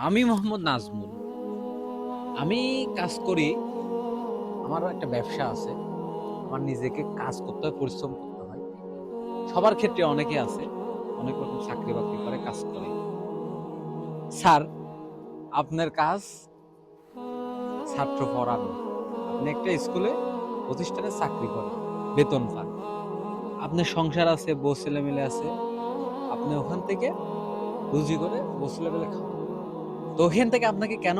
আমি মোহাম্মদ নাজমুল। আমি কাজ করি, আমার একটা ব্যবসা আছে। আমার নিজেকে কাজ করতে হয়, পরিশ্রম করতে হয়। সবার ক্ষেত্রে অনেকে আছে, অনেক রকম চাকরি বাকরি করে, কাজ করে। স্যার, আপনার কাজ ছাত্র পড়ানো। আপনি একটা স্কুলে, প্রতিষ্ঠানে চাকরি করেন, বেতন পান। আপনার সংসার আছে, বউ ছেলে মিলে আছে। আপনি ওখান থেকে রুজি করে বউ ছেলে মিলে খাওয়ান। তো ওখান থেকে আপনাকে কেন?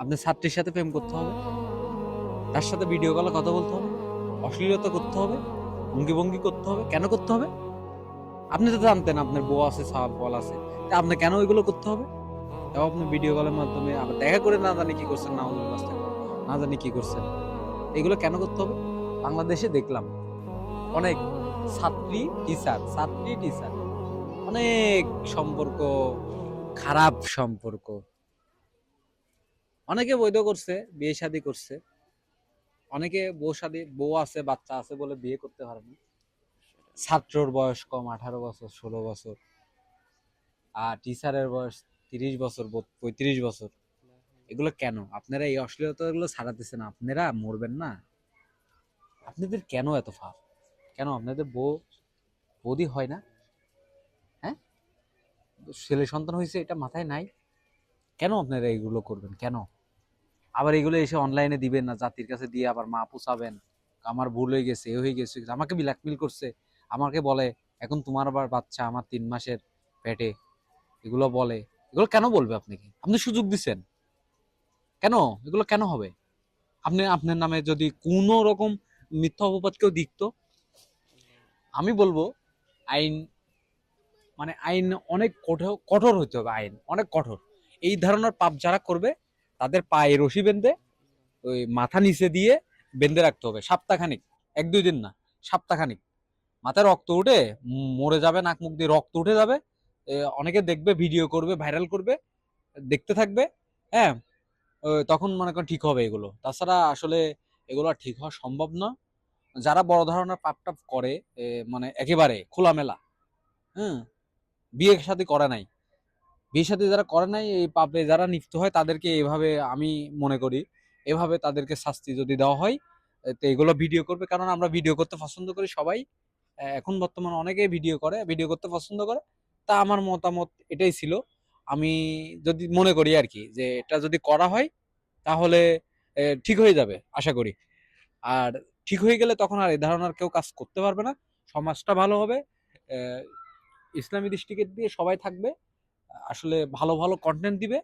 আপনার ছাত্রীর সাথে প্রেম করতে হবে। তার সাথে ভিডিও কলে কথা বলতে হবে। অশ্লীলতা করতে হবে। ভঙ্গি ভঙ্গি করতে হবে। কেন করতে হবে? আপনি তো জানতেন আপনার বউ আছে সাল বল আছে। তা আপনি কেন ওইগুলো করতে হবে? তাও আপনি ভিডিও কলের মাধ্যমে আবার দেখা করে না জানি কি করছেন, না কাছ না জানি কি করছেন। এগুলো কেন করতে হবে? বাংলাদেশে দেখলাম অনেক ছাত্রী টিচার ছাত্রী টিচার অনেক সম্পর্ক খারাপ সম্পর্ক। অনেকে বৈধ করছে, বিয়ে শাদী করছে। অনেকে বউ শাদী, বউ আছে, বাচ্চা আছে বলে বিয়ে করতে পারেনি ছাত্রর বয়স কম, আঠারো বছর, ষোলো বছর। আর টিচারের বয়স তিরিশ বছর পঁয়ত্রিশ বছর। এগুলো কেন? আপনারা এই অশ্লীলতা গুলো ছাড়াতেছেন, আপনারা মরবেন না। আপনাদের কেন এত ফাপ কেন আপনাদের বউ, বৌদি হয় না? ছেলে সন্তান হয়েছে, এটা মাথায় নাই। কেন আপনারা এগুলো করবেন? কেন? আবার এগুলো এসে অনলাইনে দিবেন না, জাতির কাছে দিয়ে আবার মা পুষাবেন। আমার ভুল হয়ে গেছে, এ হয়ে গেছে, আমাকে ব্ল্যাকমেল করছে। আমাকে বলে, এখন তোমার আবার বাচ্চা, আমার তিন মাসের পেটে। এগুলো বলে। এগুলো কেন বলবে আপনাকে? আপনি সুযোগ দিচ্ছেন কেন? এগুলো কেন হবে? আপনি, আপনার নামে যদি কোনো রকম মিথ্যা অপবাদ কেউ দিত, আমি বলব, আইন মানে আইন অনেক কঠোর কঠোর হতে হবে আইন, অনেক কঠোর। এই ধরনের পাপ যারা করবে, তাদের পায়ে রশি বেঁধে, ওই মাথা নিচে দিয়ে বেঁধে রাখতে হবে, সপ্তাহখানিক, এক দুই দিন না, সপ্তাহখানিক। মাথায় রক্ত উঠে, মরে যাবে, নাক মুখ দিয়ে রক্ত উঠে যাবে অনেকে দেখবে, ভিডিও করবে, ভাইরাল করবে, দেখতে থাকবে হ্যাঁ তখন মনে করেন ঠিক হবে এগুলো। তাছাড়া আসলে এগুলো আর ঠিক হওয়া সম্ভব না। যারা বড় ধরনের পাপ টাপ করে মানে একেবারে খোলামেলা হ্যাঁ বিয়ে সাথে করে নাই। বিয়ের সাথে যারা করে নাই, এই পাপে যারা লিপ্ত হয়, তাদেরকে এভাবে আমি মনে করি, এভাবে তাদেরকে শাস্তি যদি দেওয়া হয়, তো এগুলো ভিডিও করবে। কারণ আমরা ভিডিও করতে পছন্দ করি সবাই। এখন বর্তমানে অনেকেই ভিডিও করে, ভিডিও করতে পছন্দ করে। তা আমার মতামত এটাই ছিল। আমি যদি মনে করি আর কি, যে এটা যদি করা হয়, তাহলে ঠিক হয়ে যাবে, আশা করি। আর ঠিক হয়ে গেলে তখন আর এ ধরনের কেউ কাজ করতে পারবে না। সমাজটা ভালো হবে। ইসলামী দৃষ্টিকে দিয়ে সবাই থাকবে, আসলে ভালো ভালো কন্টেন্ট দিবে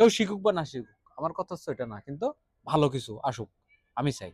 কেউ শিখুক বা না শিখুক, আমার কথা হচ্ছে এটা না, কিন্তু ভালো কিছু আসুক, আমি চাই।